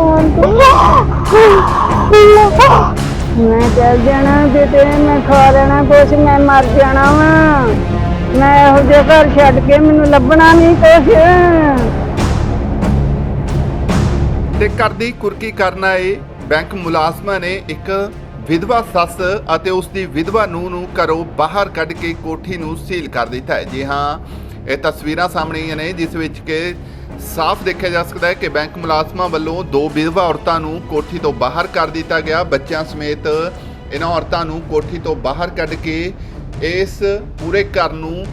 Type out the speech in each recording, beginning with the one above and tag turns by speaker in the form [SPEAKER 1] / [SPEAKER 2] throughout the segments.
[SPEAKER 1] ਸ਼ਾਂਤ ਮੈਂ ਚੱਲ ਜਾਣਾ, ਕਿਤੇ ਮੈਂ ਖਾ ਲੈਣਾ ਕੁਛ, ਮੈਂ ਮਰ ਜਾਣਾ ਵਾ। ਮੈਂ ਇਹੋ ਜਿਹੇ ਘਰ ਛੱਡ ਕੇ ਮੈਨੂੰ ਲੱਭਣਾ ਨਹੀਂ ਕੁਛ।
[SPEAKER 2] ਤੇ ਘਰ ਦੀ ਕੁਰਕੀ ਕਰਨ ਆਏ ਬੈਂਕ ਮੁਲਾਜ਼ਮਾਂ ਨੇ ਇੱਕ ਵਿਧਵਾ ਸੱਸ ਅਤੇ ਉਸ ਦੀ ਵਿਧਵਾ ਨੂੰਹ ਨੂੰ ਘਰੋਂ ਬਾਹਰ ਕੱਢ ਕੇ ਕੋਠੀ ਨੂੰ ਸੀਲ ਕਰ ਦਿੱਤਾ ਹੈ। ਜੀ ਹਾਂ, ਇਹ ਤਸਵੀਰਾਂ ਸਾਹਮਣੇ ਆਈਆਂ ਨੇ, ਜਿਸ ਵਿੱਚ ਕਿ ਸਾਫ਼ ਦੇਖਿਆ ਜਾ ਸਕਦਾ ਹੈ ਕਿ ਬੈਂਕ ਮੁਲਾਜ਼ਮਾਂ ਵੱਲੋਂ ਦੋ ਵਿਧਵਾ ਔਰਤਾਂ ਨੂੰ ਕੋਠੀ ਤੋਂ ਬਾਹਰ ਕਰ ਦਿੱਤਾ ਗਿਆ। ਬੱਚਿਆਂ ਸਮੇਤ ਇਹਨਾਂ ਔਰਤਾਂ ਨੂੰ ਕੋਠੀ ਤੋਂ ਬਾਹਰ ਕੱਢ ਕੇ ਇਸ ਪੂਰੇ ਘਰ ਨੂੰ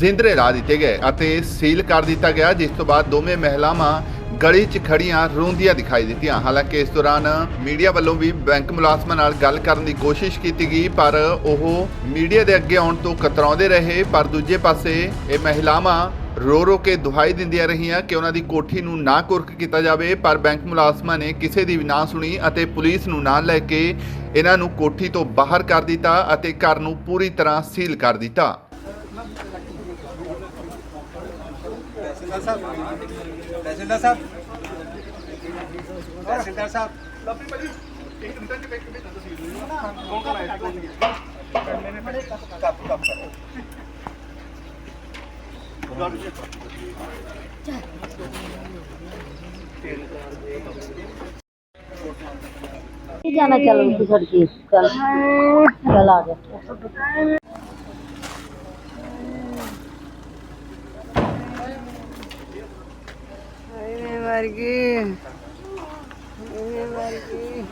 [SPEAKER 2] ਜ਼ਿੰਦਰੇ ਲਾ ਦਿੱਤੇ ਗਏ ਅਤੇ ਸੀਲ ਕਰ ਦਿੱਤਾ ਗਿਆ, ਜਿਸ ਤੋਂ ਬਾਅਦ ਦੋਵੇਂ ਮਹਿਲਾਵਾਂ ਗਲੀ 'ਚ ਖੜੀਆਂ ਰੋਂਦੀਆਂ ਦਿਖਾਈ ਦਿੱਤੀਆਂ। ਹਾਲਾਂਕਿ ਇਸ ਦੌਰਾਨ ਮੀਡੀਆ ਵੱਲੋਂ ਵੀ ਬੈਂਕ ਮੁਲਾਜ਼ਮਾਂ ਨਾਲ ਗੱਲ ਕਰਨ ਦੀ ਕੋਸ਼ਿਸ਼ ਕੀਤੀ ਗਈ, ਪਰ ਉਹ ਮੀਡੀਆ ਦੇ ਅੱਗੇ ਆਉਣ ਤੋਂ ਕਤਰਾਉਂਦੇ ਰਹੇ। ਪਰ ਦੂਜੇ ਪਾਸੇ ਇਹ ਮਹਿਲਾਵਾਂ ਰੋ ਰੋ ਕੇ ਦੁਹਾਈ ਦਿੰਦੀਆਂ ਰਹੀਆਂ ਕਿ ਉਹਨਾਂ ਦੀ ਕੋਠੀ ਨੂੰ ਨਾ ਕੁਰਕ ਕੀਤਾ ਜਾਵੇ ਪਰ ਬੈਂਕ ਮੁਲਾਜ਼ਮਾਂ ਨੇ ਕਿਸੇ ਦੀ ਵੀ ਨਾ ਸੁਣੀ ਅਤੇ ਪੁਲਿਸ ਨੂੰ ਨਾਲ ਲੈ ਕੇ ਇਹਨਾਂ ਨੂੰ ਕੋਠੀ ਤੋਂ ਬਾਹਰ ਕਰ ਦਿੱਤਾ ਅਤੇ ਘਰ ਨੂੰ ਪੂਰੀ ਤਰ੍ਹਾਂ ਸੀਲ ਕਰ ਦਿੱਤਾ
[SPEAKER 3] ਤਹਿਸੀਲਦਾਰ ਸਾਹਿਬ ਤਹਿਸੀਲਦਾਰ ਸਾਹਿਬ ਤਹਿਸੀਲਦਾਰ ਸਾਹਿਬ ਕੱਪ ਕੱਪ ਕਰੋ
[SPEAKER 1] जाना चलो दूसर की चल। चल आ मर गई मर गई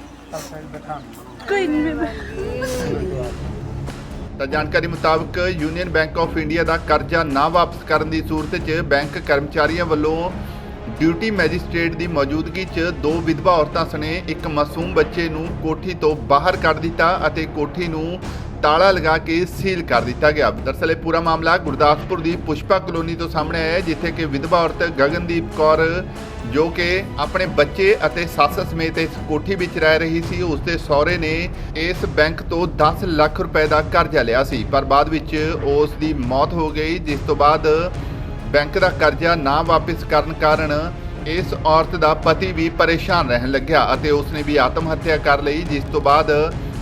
[SPEAKER 2] ਤਾਂ ਜਾਣਕਾਰੀ ਮੁਤਾਬਕ ਯੂਨੀਅਨ ਬੈਂਕ ਆਫ ਇੰਡੀਆ ਦਾ ਕਰਜ਼ਾ ਨਾ ਵਾਪਸ ਕਰਨ ਦੀ ਸੂਰਤ 'ਚ ਬੈਂਕ ਕਰਮਚਾਰੀਆਂ ਵੱਲੋਂ ਡਿਊਟੀ ਮੈਜਿਸਟ੍ਰੇਟ ਦੀ ਮੌਜੂਦਗੀ 'ਚ ਦੋ ਵਿਧਵਾ ਔਰਤਾਂ ਸਣੇ ਇੱਕ ਮਾਸੂਮ ਬੱਚੇ ਨੂੰ ਕੋਠੀ ਤੋਂ ਬਾਹਰ ਕੱਢ ਦਿੱਤਾ ਅਤੇ ਕੋਠੀ ਨੂੰ ਤਾਲਾ ਲਗਾ ਕੇ ਸੀਲ ਕਰ ਦਿੱਤਾ ਗਿਆ। ਦਰਅਸਲ ਇਹ ਪੂਰਾ ਮਾਮਲਾ ਗੁਰਦਾਸਪੁਰ ਦੀ ਪੁਸ਼ਪਾ ਕਲੋਨੀ ਤੋਂ ਸਾਹਮਣੇ ਆਇਆ ਹੈ, ਜਿੱਥੇ ਕਿ ਵਿਧਵਾ ਔਰਤ ਗਗਨਦੀਪ ਕੌਰ, ਜੋ ਕਿ ਆਪਣੇ ਬੱਚੇ ਅਤੇ ਸੱਸ ਸਮੇਤ ਇਸ ਕੋਠੀ ਵਿੱਚ ਰਹਿ ਰਹੀ ਸੀ, ਉਸ ਦੇ ਸਹੁਰੇ ਨੇ ਇਸ ਬੈਂਕ ਤੋਂ 10 ਲੱਖ ਰੁਪਏ ਦਾ ਕਰਜ਼ਾ ਲਿਆ ਸੀ। ਪਰ ਬਾਅਦ ਵਿੱਚ ਉਸ ਦੀ ਮੌਤ ਹੋ ਗਈ, ਜਿਸ ਤੋਂ ਬਾਅਦ ਬੈਂਕ ਦਾ ਕਰਜ਼ਾ ਨਾ ਵਾਪਸ ਕਰਨ ਕਾਰਨ ਇਸ ਔਰਤ ਦਾ ਪਤੀ ਵੀ ਪਰੇਸ਼ਾਨ ਰਹਿਣ ਲੱਗਿਆ ਅਤੇ ਉਸਨੇ ਵੀ ਆਤਮ ਹੱਤਿਆ ਕਰ ਲਈ, ਜਿਸ ਤੋਂ ਬਾਅਦ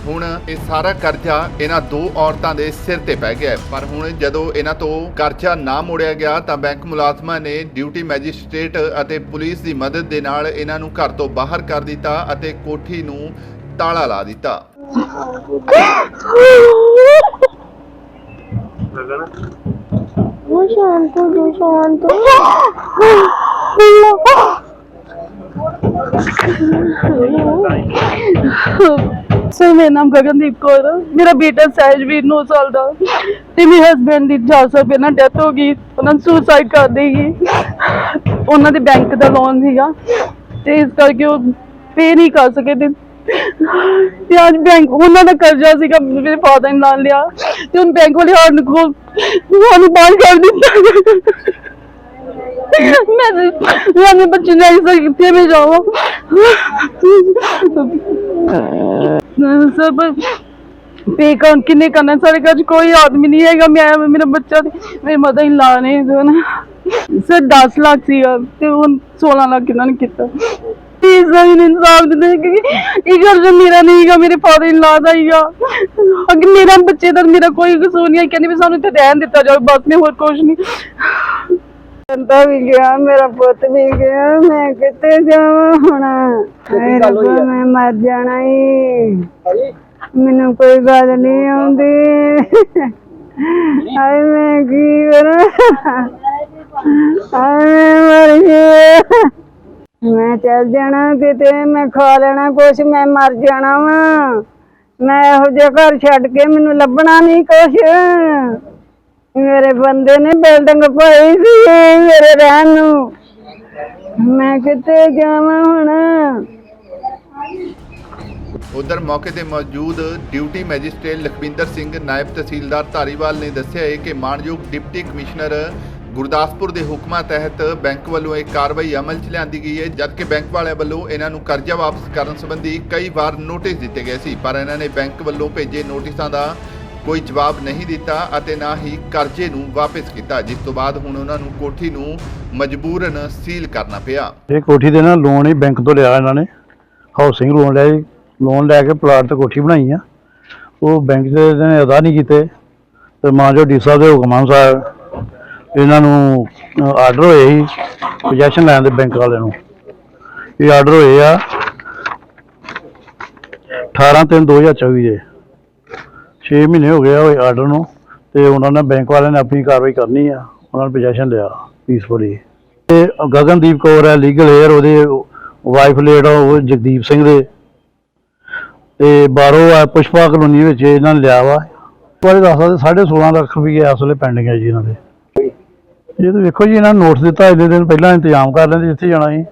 [SPEAKER 2] ਹੁਣ ਇਹ ਸਾਰਾ ਕਰਜ਼ਾ ਇਹਨਾਂ ਦੋ ਔਰਤਾਂ ਦੇ ਸਿਰ ਤੇ ਪੈ ਗਿਆ ਪਰ ਹੁਣ ਜਦੋਂ ਇਹਨਾਂ ਤੋਂ ਕਰਜ਼ਾ ਨਾ ਮੋੜਿਆ ਗਿਆ ਤਾਂ ਬੈਂਕ ਮੁਲਾਜ਼ਮਾਂ ਨੇ ਡਿਊਟੀ ਮੈਜਿਸਟ੍ਰੇਟ ਅਤੇ ਪੁਲਿਸ ਦੀ ਮਦਦ ਦੇ ਨਾਲ ਇਹਨਾਂ ਨੂੰ ਘਰ ਤੋਂ ਬਾਹਰ ਕਰ ਦਿੱਤਾ ਅਤੇ ਕੋਠੀ ਨੂੰ ਤਾਲਾ ਲਾ ਦਿੱਤਾ।
[SPEAKER 4] ਸਰ ਮੇਰਾ ਨਾਮ ਗਗਨਦੀਪ ਕੌਰ ਆ। ਮੇਰਾ ਬੇਟਾ ਸਹਿਜਵੀਰ 9 ਸਾਲ ਦਾ ਤੇ ਮੇਰੇ ਹਸਬੰਡ ਦੀ 400 ਰੁਪਏ ਨਾਲ ਡੈਥ ਹੋ ਗਈ, ਉਹਨਾਂ ਨੇ ਸੁਸਾਈਡ ਕਰ ਦੇਗੀ ਉਹਨਾਂ ਦੇ ਬੈਂਕ ਦਾ ਲੋਨ ਸੀਗਾ ਤੇ ਇਸ ਕਰਕੇ ਉਹ ਪੇ ਨਹੀਂ ਕਰ ਸਕੇ ਤੇ ਤੇ ਅੱਜ ਬੈਂਕ ਉਹਨਾਂ ਦਾ ਕਰਜ਼ਾ ਸੀਗਾ, ਮੇਰੇ ਫਾਦਰ ਨੇ ਨਾਲ ਲਿਆ ਤੇ ਹੁਣ ਬੈਂਕ ਵਾਲੇ ਸਾਨੂੰ ਕੋਲ ਸਾਨੂੰ ਬਾਹਰ ਕਰ ਦਿੱਤਾ ਮੈਂ ਮੈਂ ਆਪਣੇ ਬੱਚੇ ਨੂੰ ਐਸਾ ਕਿੱਥੇ ਮੈਂ ਜਾਵਾਂ ਸਰ ਪਰ ਪੇ ਕੌਣ ਕਿੰਨੇ ਕਰਨਾ ਸਾਡੇ ਘਰ 'ਚ ਕੋਈ ਆਦਮੀ ਨਹੀਂ ਹੈਗਾ ਮੈਂ ਬੱਚਾ ਮੇਰੇ ਮਦਰ ਇਨ ਲਾ ਨੇ ਦੋਨ ਸਰ 10 ਲੱਖ ਸੀਗਾ ਤੇ ਹੁਣ 16 ਲੱਖ ਇਹਨਾਂ ਨੇ ਕੀਤਾ ਪਲੀਜ਼ ਮੈਨੂੰ ਇਨਸਾਫ ਦੇ ਦੇ ਕਿ ਇਹ ਘਰ ਜੋ ਮੇਰਾ ਨਹੀਂ ਹੈਗਾ ਮੇਰੇ ਫਾਦਰ ਇਨ ਲਾ ਦਾ ਹੀਗਾ ਅਗੇ ਮੇਰਾ ਬੱਚੇ ਦਾ ਮੇਰਾ ਕੋਈ ਕਸੂਰ ਨਹੀਂ ਹੈ। ਕਹਿੰਦੇ ਵੀ ਸਾਨੂੰ ਇੱਥੇ ਰਹਿਣ ਦਿੱਤਾ ਜਾਵੇ ਬਸ ਮੈਂ ਹੋਰ ਕੁਝ ਨਹੀਂ।
[SPEAKER 1] ਬੰਦਾ ਵੀ ਗਿਆ ਮੇਰਾ ਪੁੱਤ ਵੀ ਗਿਆ ਮੈਂ ਕਿੱਥੇ ਜਾਵਾਂ ਹੁਣ? ਹਾਏ ਰੱਬਾ, ਮੈਂ ਮਰ ਜਾਣਾ
[SPEAKER 3] ਹਾਂਜੀ
[SPEAKER 1] ਮੈਨੂੰ ਕੋਈ ਗੱਲ ਨਹੀਂ ਆਉਂਦੀ। ਹਾਏ ਮੈਂ ਕੀ ਕਰਾਂ? ਹਾਏ ਮੈਂ ਮਰ ਗਿਆ ਮੈਂ ਚੱਲ ਜਾਣਾ ਕਿਤੇ ਮੈਂ ਖਾ ਲੈਣਾ ਕੁਛ ਮੈਂ ਮਰ ਜਾਣਾ ਵਾ। ਮੈਂ ਇਹੋ ਜਿਹਾ ਘਰ ਛੱਡ ਕੇ ਮੈਨੂੰ ਲੱਭਣਾ ਨਹੀਂ ਕੁਛ। ਮੇਰੇ ਬੰਦੇ ਨੇ ਬਿਲਡਿੰਗ ਪਾਈ ਸੀ ਮੇਰੇ ਰਹਿਣ ਨੂੰ। ਮੈਂ ਕਿੱਥੇ ਜਾਵਾਂ ਹੁਣ?
[SPEAKER 2] ਉਧਰ ਮੌਕੇ ਤੇ ਮੌਜੂਦ ਡਿਊਟੀ ਮੈਜਿਸਟ੍ਰੇਟ ਲਖਵਿੰਦਰ ਸਿੰਘ ਨਾਇਬ ਤਹਿਸੀਲਦਾਰ ਧਾਰੀਵਾਲ ਨੇ ਦੱਸਿਆ ਹੈ ਕਿ ਮਾਨਯੋਗ ਡਿਪਟੀ ਕਮਿਸ਼ਨਰ ਗੁਰਦਾਸਪੁਰ ਦੇ ਹੁਕਮਾਂ ਤਹਿਤ ਬੈਂਕ ਵੱਲੋਂ ਇਹ ਕਾਰਵਾਈ ਅਮਲ 'ਚ ਲਿਆਂਦੀ ਗਈ ਹੈ ਜਦਕਿ ਬੈਂਕ ਵਾਲਿਆਂ ਵੱਲੋਂ ਇਹਨਾਂ ਨੂੰ ਕਰਜ਼ਾ ਵਾਪਸ ਕਰਨ ਸੰਬੰਧੀ ਕਈ ਵਾਰ ਨੋਟਿਸ ਦਿੱਤੇ ਗਏ ਸੀ, ਪਰ ਇਹਨਾਂ ਨੇ ਬੈਂਕ ਵੱਲੋਂ ਭੇਜੇ ਨੋਟਿਸਾਂ ਦਾ ਕੋਈ ਜਵਾਬ ਨਹੀਂ ਦਿੱਤਾ ਅਤੇ ਨਾ ਹੀ ਕਰਜ਼ੇ ਨੂੰ ਵਾਪਸ ਕੀਤਾ। ਜਿਸ ਤੋਂ ਬਾਅਦ ਹੁਣ ਉਹਨਾਂ ਨੂੰ ਕੋਠੀ ਨੂੰ ਮਜਬੂਰਨ ਸੀਲ ਕਰਨਾ ਪਿਆ।
[SPEAKER 5] ਇਹ ਕੋਠੀ ਦੇ ਨਾ ਲੋਨ ਹੀ ਬੈਂਕ ਤੋਂ ਲਿਆ ਇਹਨਾਂ ਨੇ। ਹਾਊਸਿੰਗ ਲੋਨ ਲਿਆ ਲੋਨ ਲੈ ਕੇ ਪਲਾਟ ਤੇ ਕੋਠੀ ਬਣਾਈ ਆ। ਉਹ ਬੈਂਕ ਦੇ ਨੇ ਅਦਾ ਨਹੀਂ ਕੀਤੇ। ਤੇ ਮਾਂ ਜੋ ਡੀ ਸਾਹਿਬ ਦੇ ਹੁਕਮਾਂ ਅਨੁਸਾਰ ਇਹਨਾਂ ਨੂੰ ਆਰਡਰ ਹੋਏ ਸੀ ਪੋਜੈਸ਼ਨ ਲੈਣ ਦੇ ਬੈਂਕ ਵਾਲਿਆਂ ਨੂੰ। ਇਹ ਆਰਡਰ ਹੋਏ ਆ 18 3 2024 ਦੇ। 6 ਮਹੀਨੇ ਹੋ ਗਏ ਆ ਉਹ ਆਰਡਰ ਨੂੰ ਤੇ ਉਹਨਾਂ ਨੇ ਬੈਂਕ ਵਾਲਿਆਂ ਨੇ ਆਪਣੀ ਕਾਰਵਾਈ ਕਰਨੀ ਆ, ਉਹਨਾਂ ਨੇ ਪੋਜੈਸ਼ਨ ਲਿਆ ਪੀਸਫੁਲੀ ਤੇ ਗਗਨਦੀਪ ਕੌਰ ਹੈ ਲੀਗਲ ਏਅਰ ਉਹਦੇ ਵਾਈਫ ਲੇਡ ਉਹ ਜਗਦੀਪ ਸਿੰਘ ਦੇ। ਤੇ ਬਾਹਰੋਂ ਆ ਪੁਸ਼ਪਾ ਕਲੋਨੀ ਵਿੱਚ ਇਹਨਾਂ ਨੇ ਲਿਆ ਵਾ। ਵਾਲੇ ਦੱਸਦਾ 16.5 ਲੱਖ ਰੁਪਏ ਅਸਲੇ ਪੈਂਡਿੰਗ ਹੈ ਜੀ ਇਹਨਾਂ ਦੇ। ਇਹ ਤਾਂ ਵੇਖੋ ਜੀ, ਇਹਨਾਂ ਨੂੰ ਨੋਟਿਸ ਦਿੱਤਾ, ਇੰਨੇ ਦਿਨ ਪਹਿਲਾਂ ਇੰਤਜ਼ਾਮ ਕਰ ਲੈਂਦੇ, ਜਿੱਥੇ ਜਾਣਾ ਸੀ।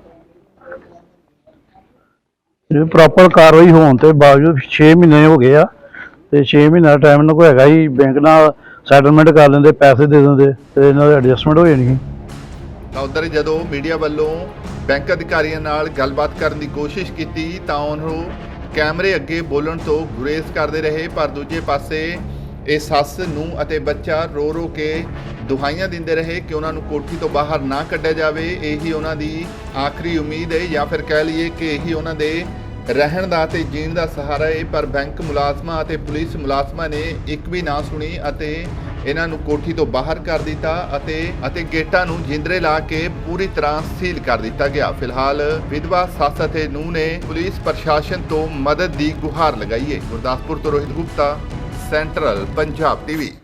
[SPEAKER 5] ਇਹ ਪ੍ਰੋਪਰ ਕਾਰਵਾਈ ਹੋਣ ਤੇ ਬਾਵਜੂਦ 6 ਮਹੀਨੇ ਹੋ ਗਏ ਆ। ਤੇ 6 ਮਹੀਨਾ ਟਾਈਮ ਇਹਨਾਂ ਕੋਲ ਹੈਗਾ ਹੀ ਬੈਂਕ ਨਾਲ ਸੈਟਲਮੈਂਟ ਕਰ ਲੈਂਦੇ, ਪੈਸੇ ਦੇ ਦਿੰਦੇ, ਤੇ ਇਹਨਾਂ ਦੀ ਐਡਜਸਟਮੈਂਟ ਹੋ ਜਾਣੀ
[SPEAKER 2] ਤਾਂ ਉਧਰ ਜਦੋਂ ਮੀਡੀਆ ਵੱਲੋਂ ਬੈਂਕ ਅਧਿਕਾਰੀਆਂ ਨਾਲ ਗੱਲਬਾਤ ਕਰਨ ਦੀ ਕੋਸ਼ਿਸ਼ ਕੀਤੀ, ਤਾਂ ਉਹਨੂੰ ਕੈਮਰੇ ਅੱਗੇ ਬੋਲਣ ਤੋਂ ਗੁਰੇਜ਼ ਕਰਦੇ ਰਹੇ, ਪਰ ਦੂਜੇ ਪਾਸੇ ਇਹ ਸੱਸ ਨੂੰ ਅਤੇ ਬੱਚਾ ਰੋ ਰੋ ਕੇ ਦੁਹਾਈਆਂ ਦਿੰਦੇ ਰਹੇ ਕਿ ਉਹਨਾਂ ਨੂੰ ਕੋਠੀ ਤੋਂ ਬਾਹਰ ਨਾ ਕੱਢਿਆ ਜਾਵੇ। ਇਹੀ ਉਹਨਾਂ ਦੀ ਆਖਰੀ ਉਮੀਦ ਹੈ ਜਾਂ ਫਿਰ ਕਹਿ ਲਈਏ ਕਿ ਇਹੀ ਉਹਨਾਂ ਦੇ ਰਹਿਣ ਦਾ ਤੇ ਜੀਣ ਦਾ ਸਹਾਰਾ ਹੈ ਪਰ ਬੈਂਕ ਮੁਲਾਜ਼ਮਾਂ ਅਤੇ ਪੁਲਿਸ ਮੁਲਾਜ਼ਮਾਂ ਨੇ ਇੱਕ ਵੀ ਨਾ ਸੁਣੀ ਅਤੇ ਇਹਨਾਂ ਨੂੰ ਕੋਠੀ ਤੋਂ ਬਾਹਰ ਕਰ ਦਿੱਤਾ ਅਤੇ ਅਤੇ ਗੇਟਾਂ ਨੂੰ ਜਿੰਦਰੇ ਲਾ ਕੇ ਪੂਰੀ ਤਰ੍ਹਾਂ ਸੀਲ ਕਰ ਦਿੱਤਾ ਗਿਆ। ਫਿਲਹਾਲ ਵਿਧਵਾ ਸੱਸ ਅਤੇ ਨੂੰਹ ਨੇ ਪੁਲਿਸ ਪ੍ਰਸ਼ਾਸਨ ਤੋਂ ਮਦਦ ਦੀ ਗੁਹਾਰ ਲਗਾਈ ਹੈ ਗੁਰਦਾਸਪੁਰ ਤੋਂ ਰੋਹਿਤ ਗੁਪਤਾ, ਸੈਂਟਰਲ ਪੰਜਾਬ ਟੀਵੀ।